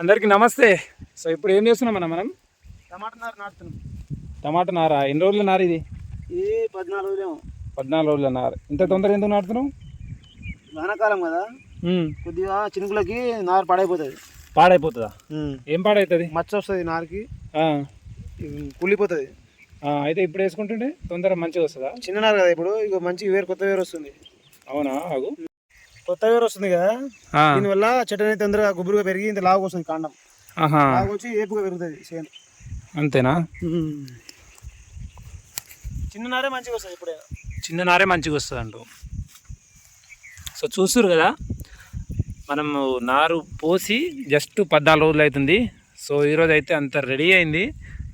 అందరికీ నమస్తే. సో ఇప్పుడు ఏం చేస్తున్నాం మనం మనం? టమాటా నారు నాటుతున్నాం. టమాటా నార? ఎన్ని రోజుల నార ఇది? ఇది పద్నాలుగు రోజులేమో. పద్నాలుగు రోజుల నార. ఇంత తొందర ఎందుకు నాటుతున్నాం వానాకాలం కదా. కొద్దిగా చినుకులకి నారు పాడైపోతుంది. పాడైపోతుందా? ఏం పాడవుతుంది మచ్చ వస్తుంది నారుకి. కుళ్ళిపోతుంది. ఆ, అయితే ఇప్పుడు వేసుకుంటుంటే తొందర మంచిగా వస్తుందా? చిన్న నారు కదా ఇప్పుడు. ఇక మంచి వేరు కొత్త వేరు వస్తుంది. అవునా? ఆగు. కొత్త వేరు వస్తుంది కదా దీనివల్ల చెట్టు అనేది తొందరగా గుబురుగా పెరిగి ఇంత లావుగా వస్తుంది కాండం. లావుగా వచ్చి ఏపుగా పెరుగుతుంది చేను. అంతేనా? చిన్న నారే మంచిగా వస్తుంది ఇప్పుడే. చిన్న నారే మంచిగా వస్తుంది అంటూ. సో చూస్తురు కదా మనము నారు పోసి జస్ట్ పద్నాలుగు రోజులు అవుతుంది. సో ఈరోజు అయితే అంత రెడీ అయింది.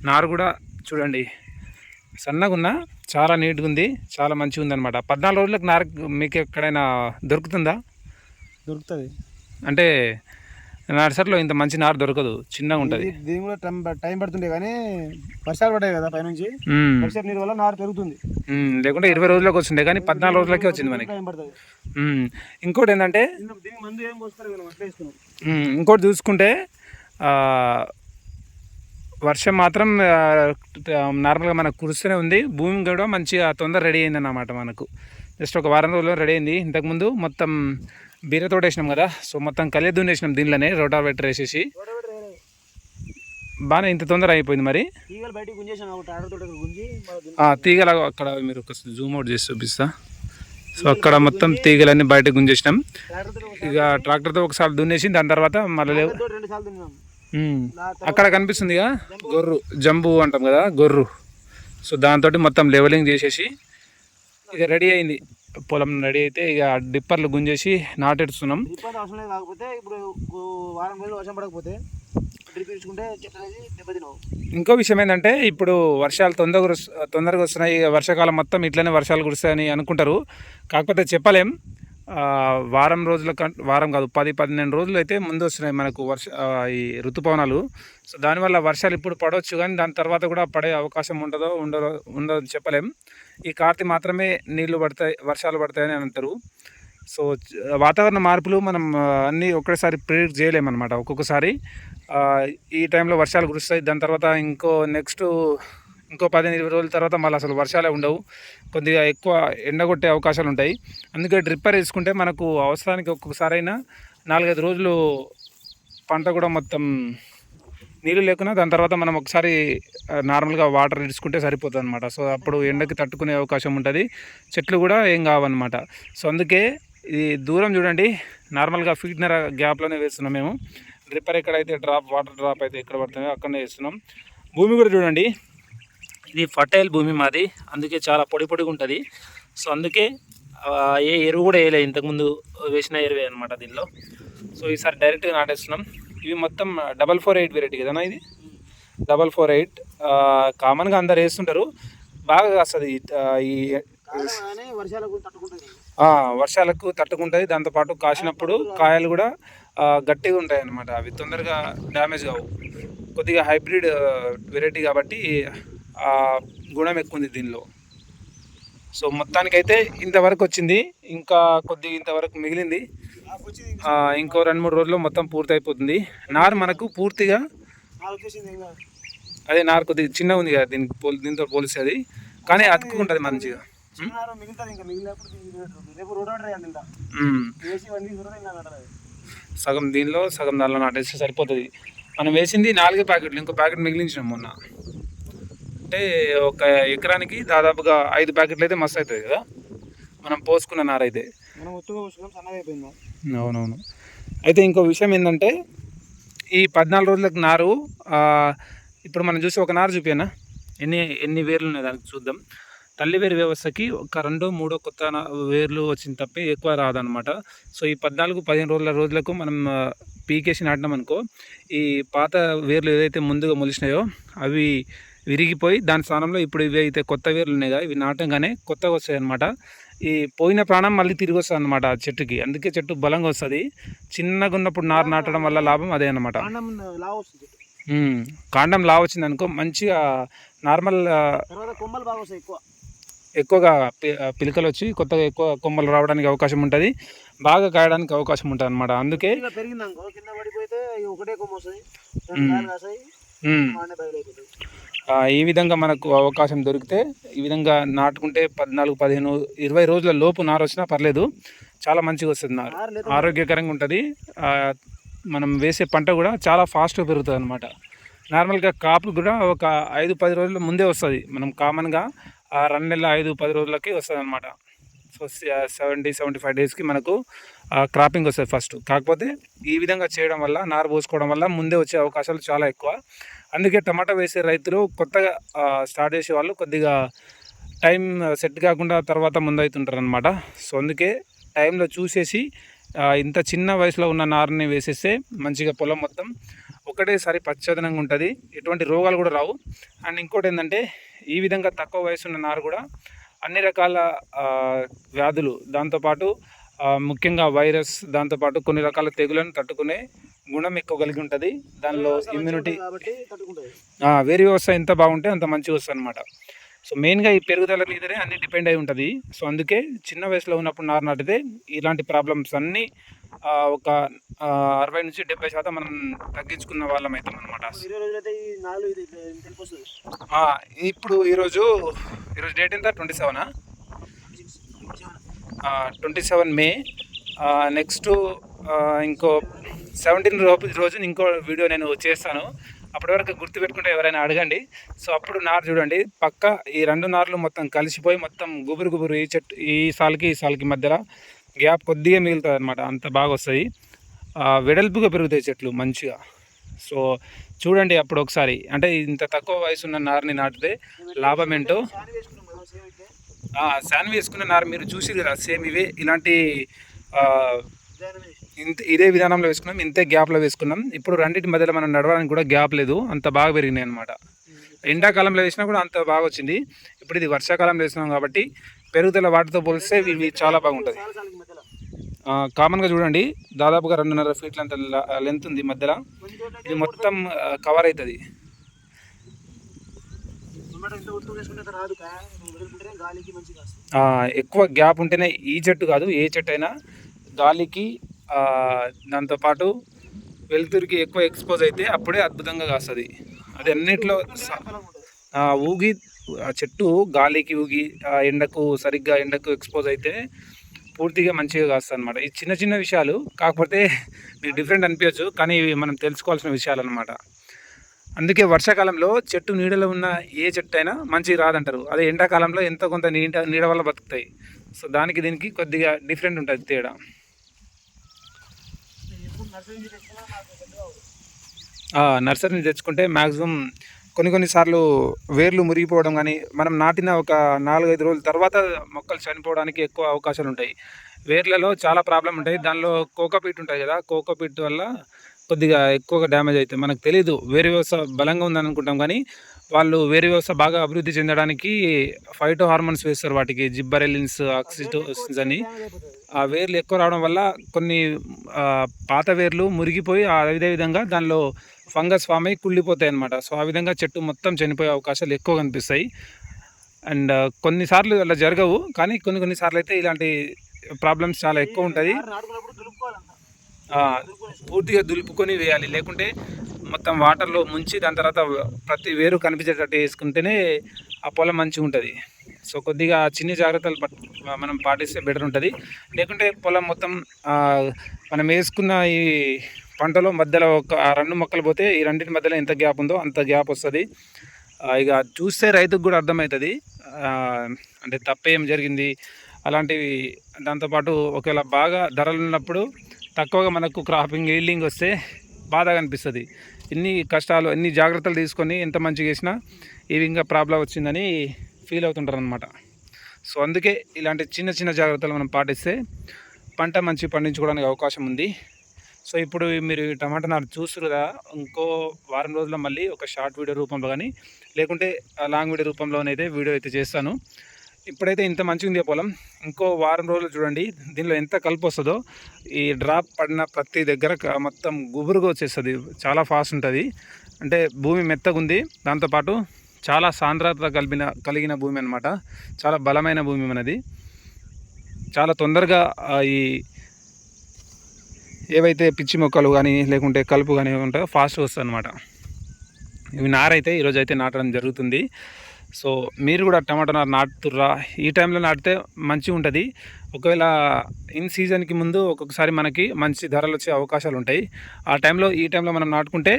నారు కూడా చూడండి సన్నగా ఉన్నా చాలా నీట్గా ఉంది చాలా మంచిగా ఉంది అనమాట పద్నాలుగు రోజులకు నారు మీకు ఎక్కడైనా దొరుకుతుందా? దొరుకుతుంది. అంటే నర్సరీలో ఇంత మంచి నారు దొరకదు చిన్నగా ఉంటుంది దీని కూడా టైం టైం పడుతుండే కానీ వర్షాలు పడ్డాయి కదా పైనుంచి. మ్మ్. వర్షం నీరు వల్ల నారు పెరుగుతుంది. లేకుంటే ఇరవై రోజులకు వచ్చిండే కానీ పద్నాలుగు రోజులకే వచ్చింది మనకి. టైం పడుతుంది. మ్మ్. ఇంకోటి ఏంటంటే దీన్ని- దీనికి వర్షం మాత్రం నార్మల్గా మనకు కురుస్తూనే ఉంది. భూమి కూడా మంచిగా తొందర రెడీ అయింది అన్నమాట మనకు. జస్ట్ ఒక వారం రోజుల్లో రెడీ అయింది. ఇంతకుముందు మొత్తం బీర తోట వేసినాం కదా. సో మొత్తం కలియ దున్నేసినాం దీనిలోనే రోటావేటర్ వేసేసి. బాగానే ఇంత తొందర అయిపోయింది మరి. తీగల అక్కడ మీరు ఒక జూమ్ అవుట్ చేసి చూపిస్తా. సో అక్కడ మొత్తం తీగలన్నీ బయటకు గుంజేసినాం. ఇక ట్రాక్టర్తో ఒకసారి దున్నేసి దాని తర్వాత మళ్ళీ అక్కడ కనిపిస్తుందిగా? గొర్రు జంబు అంటాం కదా గొర్రు. సో దాంతో మొత్తం లెవెలింగ్ చేసేసి ఇక రెడీ అయింది. పొలం రెడీ అయితే ఇక డిప్పర్లు గుంజేసి దెబ్బతినవు. ఇంకో విషయం ఏంటంటే ఇప్పుడు వర్షాలు తొందరగా తొందరగా వస్తున్నాయి. ఇక వర్షాకాలం మొత్తం ఇట్లనే వర్షాలు కురుస్తాయని అనుకుంటారు. కాకపోతే చెప్పలేం. వారం రోజుల వారం కాదు పది పన్నెండు రోజులు అయితే ముందు వస్తున్నాయి మనకు వర్ష ఈ ఋతుపవనాలు. సో దానివల్ల వర్షాలు ఇప్పుడు పడవచ్చు కానీ దాని తర్వాత కూడా పడే అవకాశం ఉండదో ఉండదో ఉండదని చెప్పలేం. ఈ కార్తీ మాత్రమే నీళ్ళు పడతాయి వర్షాలు పడతాయని అంటారు. సో వాతావరణ మార్పులు మనం అన్నీ ఒకేసారి ప్రిడిక్ట్ చేయలేమన్నమాట ఒక్కొక్కసారి. ఈ టైంలో వర్షాలు కురుస్తాయి దాని తర్వాత ఇంకో నెక్స్ట్ ఇంకో పదిహేను ఇరవై రోజుల తర్వాత మళ్ళీ అసలు వర్షాలే ఉండవు. కొద్దిగా ఎక్కువ ఎండగొట్టే అవకాశాలు ఉంటాయి. అందుకే డ్రిప్పర్ వేసుకుంటే మనకు అవసరానికి ఒక్కొక్కసారి అయినా నాలుగైదు రోజులు పంట కూడా మొత్తం నీళ్ళు లేకున్నా దాని తర్వాత మనం ఒకసారి నార్మల్గా వాటర్ ఇడుచుకుంటే సరిపోతుంది అనమాట సో అప్పుడు ఎండకి తట్టుకునే అవకాశం ఉంటుంది. చెట్లు కూడా ఏం కావన్నమాట. సో అందుకే ఇది దూరం చూడండి. నార్మల్గా ఫీట్నర్ గ్యాప్లోనే వేస్తున్నాం మేము. డ్రిప్పర్ ఎక్కడైతే డ్రాప్ వాటర్ డ్రాప్ అయితే ఎక్కడ పడుతుందో అక్కడనే వేస్తున్నాం. భూమి కూడా చూడండి. ఇది ఫర్టైల్ భూమి మాది. అందుకే చాలా పొడి పొడిగా ఉంటుంది. సో అందుకే ఏ ఎరువు కూడా వేయలేదు ఇంతకుముందు వేసిన ఎరువే అనమాట దీనిలో. సో ఈసారి డైరెక్ట్గా నాటేస్తున్నాం. ఇవి మొత్తం డబల్ ఫోర్ ఎయిట్ వెరైటీ కదనా ఇది? Double four eight. కామన్గా అందరు వేస్తుంటారు. బాగా కాస్తుంది ఈ వర్షాలకు తట్టుకుంటుంది. దాంతోపాటు కాసినప్పుడు కాయలు కూడా గట్టిగా ఉంటాయి అన్నమాట. అవి తొందరగా డ్యామేజ్ కావు. కొద్దిగా హైబ్రిడ్ వెరైటీ కాబట్టి గుణం ఎక్కువ ఉంది దీనిలో. సో మొత్తానికైతే ఇంతవరకు వచ్చింది. ఇంకా కొద్దిగా ఇంతవరకు మిగిలింది. ఇంకో రెండు మూడు రోజుల్లో మొత్తం పూర్తి అయిపోతుంది నారు మనకు పూర్తిగా అదే నారు కొద్దిగా చిన్నగా ఉంది కదా దీనికి పోలి దీంతో పోలిస్తే అది. కానీ అతుక్కుంటుంది మంచిగా. సగం దీనిలో సగం దానిలో నాటేస్తే సరిపోతుంది. మనం వేసింది నాలుగే ప్యాకెట్లు. ఇంకో ప్యాకెట్ మిగిలించినాం మొన్న. అంటే ఒక ఎకరానికి దాదాపుగా ఐదు ప్యాకెట్లు అయితే మస్తు అవుతుంది కదా? మనం పోసుకున్న నార అయితే. మనం ఒత్తుగా పోసుకున్నాం సన్నగా అయిపోయింది అవునవును. అయితే ఇంకో విషయం ఏంటంటే ఈ పద్నాలుగు రోజులకు నారు ఇప్పుడు మనం చూసి ఒక నారు చూపానా ఎన్ని ఎన్ని వేర్లు ఉన్నాయి దానికి చూద్దాం. తల్లి వేరు వ్యవస్థకి ఒక రెండో మూడో కొత్త వేర్లు వచ్చిన తప్పే ఎక్కువ రాదనమాట సో ఈ పద్నాలుగు పదిహేను రోజుల రోజులకు మనం పీకేసి నాటినాం అనుకో ఈ పాత వేర్లు ఏదైతే ముందుగా మొలిచినాయో అవి విరిగిపోయి దాని స్థానంలో ఇప్పుడు ఇవి అయితే కొత్త వేర్లు ఉన్నాయి కదా ఇవి నాటంగానే కొత్తగా వస్తాయి అనమాట ఈ పోయిన ప్రాణం మళ్ళీ తిరిగి వస్తుంది అనమాట చెట్టుకి. అందుకే చెట్టు బలంగా వస్తుంది. చిన్నగా ఉన్నప్పుడు నారు నాటడం వల్ల లాభం అదే అనమాట కాండం లావు వచ్చింది అనుకో మంచిగా నార్మల్ తర్వాత కొమ్మలు బాగా వస్తాయి ఎక్కువ. ఎక్కువగా పిలకలు వచ్చి కొత్తగా ఎక్కువ కొమ్మలు రావడానికి అవకాశం ఉంటుంది. బాగా కాయడానికి అవకాశం ఉంటుంది అనమాట అందుకే ఈ విధంగా మనకు అవకాశం దొరికితే ఈ విధంగా నాటుకుంటే పద్నాలుగు పదిహేను ఇరవై రోజుల లోపు నారు వచ్చినా పర్లేదు. చాలా మంచిగా వస్తుంది నారు. ఆరోగ్యకరంగా ఉంటుంది. మనం వేసే పంట కూడా చాలా ఫాస్ట్గా పెరుగుతుంది అనమాట నార్మల్గా కాపు కూడా ఒక ఐదు పది రోజుల ముందే వస్తుంది. మనం కామన్గా ఆ రెండు నెలల ఐదు పది రోజులకి వస్తుంది అనమాట సెవెంటీ సెవెంటీ ఫైవ్ డేస్కి మనకు క్రాపింగ్ వస్తుంది ఫస్ట్ కాకపోతే ఈ విధంగా చేయడం వల్ల నారు పోసుకోవడం వల్ల ముందే వచ్చే అవకాశాలు చాలా ఎక్కువ. అందుకే టమాటా వేసే రైతులు కొత్తగా స్టార్ట్ చేసే వాళ్ళు కొద్దిగా టైం సెట్ కాకుండా తర్వాత ముందవుతుంటారు అనమాట సో అందుకే టైంలో చూసేసి ఇంత చిన్న వయసులో ఉన్న నారుని వేసేస్తే మంచిగా పొలం మొత్తం ఒకటేసారి పచ్చదనంగా ఉంటుంది. ఎటువంటి రోగాలు కూడా రావు. అండ్ ఇంకోటి ఏంటంటే ఈ విధంగా తక్కువ వయసు ఉన్న నారు కూడా అన్ని రకాల వ్యాధులు. దాంతోపాటు ముఖ్యంగా వైరస్ దాంతోపాటు కొన్ని రకాల తెగులను తట్టుకునే గుణం ఎక్కువ కలిగి ఉంటుంది. దానిలో ఇమ్యూనిటీ వేరే వ్యవస్థ ఎంత బాగుంటే అంత మంచిగా వస్తుంది అనమాట సో మెయిన్గా ఈ పెరుగుదల మీదనే అన్ని డిపెండ్ అయి ఉంటుంది. సో అందుకే చిన్న వయసులో ఉన్నప్పుడు నారు నాటితే ఇలాంటి ప్రాబ్లమ్స్ అన్నీ ఒక అరవై నుంచి డెబ్బై శాతం మనం తగ్గించుకున్న వాళ్ళం అవుతాం అనమాట అయితే వస్తుంది? ఇప్పుడు ఈరోజు ఈరోజు డేట్ ఎంత? Twenty సెవెనా? Twenty seven May. Next ఇంకో సెవెంటీన్ రోజు ఇంకో వీడియో నేను చేస్తాను. అప్పటి వరకు గుర్తుపెట్టుకుంటే ఎవరైనా అడగండి. సో అప్పుడు నారు చూడండి. పక్క ఈ రెండు నార్లు మొత్తం కలిసిపోయి మొత్తం గుబురు గుబురు ఈ చెట్టు ఈ సాల్కి ఈ సాల్కి మధ్యలో గ్యాప్ కొద్దిగా మిగులుతుంది అనమాట అంత బాగా వస్తాయి వెడల్పుగా పెరుగుతాయి చెట్లు మంచిగా. సో చూడండి అప్పుడు ఒకసారి. అంటే ఇంత తక్కువ వయసు ఉన్న నారుని నాటితే లాభం ఏంటో? శాన్ వేసుకున్న నారు మీరు చూసి కదా సేమ్ ఇవే. ఇలాంటి ఇంత ఇదే విధానంలో వేసుకున్నాం ఇంతే గ్యాప్లో వేసుకున్నాం. ఇప్పుడు రెండింటి మధ్యలో మనం నడవడానికి కూడా గ్యాప్ లేదు. అంత బాగా పెరిగినాయి అనమాట ఎండాకాలంలో వేసినా కూడా అంత బాగా వచ్చింది ఇప్పుడు ఇది వర్షాకాలంలో వేసినాం కాబట్టి పెరుగుదల వాటితో పోలిస్తే ఇవి చాలా బాగుంటుంది. కామన్గా చూడండి. దాదాపుగా రెండున్నర ఫీట్ల లెంత్ ఉంది మధ్యలో. ఇది మొత్తం కవర్ అవుతుంది ఎక్కువ గ్యాప్ ఉంటేనే ఈ చెట్టు కాదు ఏ చెట్టు అయినా గాలికి దాంతోపాటు వెలుతురికి ఎక్కువ ఎక్స్పోజ్ అయితే అప్పుడే అద్భుతంగా కాస్తుంది. అది అన్నిట్లో ఊగి ఆ చెట్టు గాలికి ఊగి ఆ ఎండకు సరిగ్గా ఎండకు ఎక్స్పోజ్ అయితే పూర్తిగా మంచిగా కాస్తుంది అనమాట ఈ చిన్న చిన్న విషయాలు కాకపోతే మీకు డిఫరెంట్ అనిపించచ్చు కానీ ఇవి మనం తెలుసుకోవాల్సిన విషయాలు అనమాట అందుకే వర్షాకాలంలో చెట్టు నీడలో ఉన్న ఏ చెట్టు అయినా మంచిగా రాదంటారు. అదే ఎండాకాలంలో ఎంతో కొంత నీడ నీడ వల్ల బతుకుతాయి. సో దానికి దీనికి కొద్దిగా డిఫరెంట్ ఉంటుంది తేడా. నర్సరీ నర్సరీని తెచ్చుకుంటే మ్యాక్సిమం కొన్ని కొన్నిసార్లు వేర్లు మురిగిపోవడం కానీ మనం నాటిన ఒక నాలుగైదు రోజుల తర్వాత మొక్కలు చనిపోవడానికి ఎక్కువ అవకాశాలు ఉంటాయి. వేర్లలో చాలా ప్రాబ్లం ఉంటాయి. దానిలో కోకోపీట్ ఉంటాయి కదా కోకోపీట్ వల్ల కొద్దిగా ఎక్కువగా డ్యామేజ్ అవుతాయి. మనకు తెలియదు వేరు వ్యవస్థ బలంగా ఉందని అనుకుంటాం కానీ వాళ్ళు వేరు వ్యవస్థ బాగా అభివృద్ధి చెందడానికి ఫైటో హార్మోన్స్ వేస్తారు వాటికి. జిబ్బరెలిన్స్ ఆక్సిటోసిన్స్ అని. ఆ వేర్లు ఎక్కువ రావడం వల్ల కొన్ని పాత వేర్లు మురిగిపోయి అదే విధంగా దానిలో ఫంగస్ ఫామ్ అయ్యి కుళ్ళిపోతాయి అన్నమాట. సో ఆ విధంగా చెట్టు మొత్తం చనిపోయే అవకాశాలు ఎక్కువ కనిపిస్తాయి. అండ్ కొన్నిసార్లు అలా జరగవు. కానీ కొన్ని కొన్నిసార్లు అయితే ఇలాంటి ప్రాబ్లమ్స్ చాలా ఎక్కువ ఉంటుంది పూర్తిగా దులుపుకొని వేయాలి. లేకుంటే మొత్తం వాటర్లో ముంచి దాని తర్వాత ప్రతి వేరు కనిపించేటట్టు వేసుకుంటేనే ఆ పొలం మంచిగా ఉంటుంది. సో కొద్దిగా చిన్న జాగ్రత్తలు పట్ మనం పాటిస్తే బెటర్ ఉంటుంది. లేకుంటే పొలం మొత్తం మనం వేసుకున్న ఈ పంటలో మధ్యలో ఒక ఆ రెండు మొక్కలు పోతే ఈ రెండింటి మధ్యలో ఎంత గ్యాప్ ఉందో అంత గ్యాప్ వస్తుంది. ఇక చూస్తే రైతుకు కూడా అర్థమవుతుంది అంటే తప్పేం జరిగింది అలాంటివి. దాంతోపాటు ఒకవేళ బాగా ధరలు ఉన్నప్పుడు తక్కువగా మనకు క్రాపింగ్ ఈల్డింగ్ వస్తే బాధగా అనిపిస్తుంది ఎన్ని కష్టాలు ఎన్ని జాగ్రత్తలు తీసుకొని ఎంత మంచిగా చేసినా ఇవి ఇంకా ప్రాబ్లం వచ్చిందని ఫీల్ అవుతుంటారు అనమాట సో అందుకే ఇలాంటి చిన్న చిన్న జాగ్రత్తలు మనం పాటిస్తే పంట మంచి పండించుకోవడానికి అవకాశం ఉంది. సో ఇప్పుడు మీరు టమాటా నారు చూస్తారు కదా ఇంకో వారం రోజుల్లో మళ్ళీ ఒక షార్ట్ వీడియో రూపంలో కానీ లేకుంటే లాంగ్ వీడియో రూపంలోనైతే వీడియో అయితే చేస్తాను. ఇప్పుడైతే ఇంత మంచిగా ఉంది పొలం. ఇంకో వారం రోజులు చూడండి దీనిలో ఎంత కలుపు వస్తుందో ఈ డ్రాప్ పడిన ప్రతి దగ్గర మొత్తం గుబురుగా వచ్చేస్తుంది. చాలా ఫాస్ట్ ఉంటుంది. అంటే భూమి మెత్తగా ఉంది దాంతోపాటు చాలా సాంద్రత కలిపిన కలిగిన భూమి అనమాట చాలా బలమైన భూమి మనది. చాలా తొందరగా ఈ ఏవైతే పిచ్చి మొక్కలు కానీ లేకుంటే కలుపు కానీ ఉంటాయో ఫాస్ట్ వస్తాయి అనమాట ఇవి నారైతే ఈరోజు అయితే నాటడం జరుగుతుంది. సో మీరు కూడా టమాటా నారు నాటుతుర్రా. ఈ టైంలో నాటితే మంచిగా ఉంటుంది. ఒకవేళ ఇన్ సీజన్కి ముందు ఒక్కొక్కసారి మనకి మంచి ధరలు వచ్చే అవకాశాలు ఉంటాయి. ఆ టైంలో ఈ టైంలో మనం నాటుకుంటే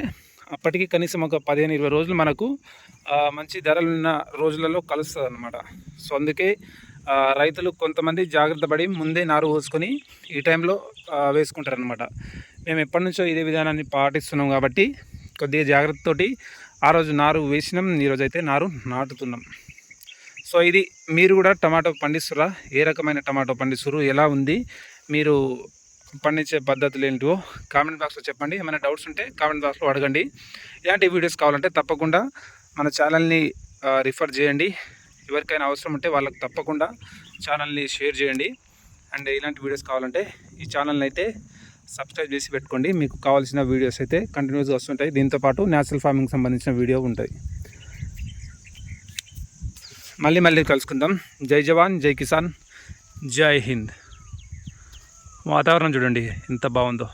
అప్పటికి కనీసం ఒక పదిహేను ఇరవై రోజులు మనకు మంచి ధరలు ఉన్న రోజులలో కలుస్తుంది అనమాట సో అందుకే రైతులు కొంతమంది జాగ్రత్త పడి ముందే నారు పోసుకొని ఈ టైంలో వేసుకుంటారు అనమాట మేము ఎప్పటి నుంచో ఇదే విధానాన్ని పాటిస్తున్నాం కాబట్టి కొద్దిగా జాగ్రత్తతోటి ఆ రోజు నారు వేసినాం ఈరోజు అయితే నారు నాటుతున్నాం. సో ఇది మీరు కూడా టమాటో పండిస్తురా? ఏ రకమైన టమాటో పండిస్తురు? ఎలా ఉంది? మీరు పండించే పద్ధతులు ఏంటో కామెంట్ బాక్స్లో చెప్పండి. ఏమైనా డౌట్స్ ఉంటే కామెంట్ బాక్స్లో అడగండి. ఇలాంటి వీడియోస్ కావాలంటే తప్పకుండా మన ఛానల్ని రిఫర్ చేయండి. ఎవరికైనా అవసరం ఉంటే వాళ్ళకి తప్పకుండా ఛానల్ని షేర్ చేయండి. అండ్ ఇలాంటి వీడియోస్ కావాలంటే ఈ ఛానల్ని అయితే సబ్స్క్రైబ్ చేసి పెట్టుకోండి. మీకు కావాల్సిన వీడియోస్ అయితే కంటిన్యూస్గా వస్తుంటాయి. దీంతోపాటు న్యాచురల్ ఫార్మింగ్ సంబంధించిన వీడియో ఉంటుంది మళ్ళీ మళ్ళీ కలుసుకుందాం. జై జవాన్ జై కిసాన్ జై హింద్. వాతావరణం చూడండి ఎంత బాగుందో.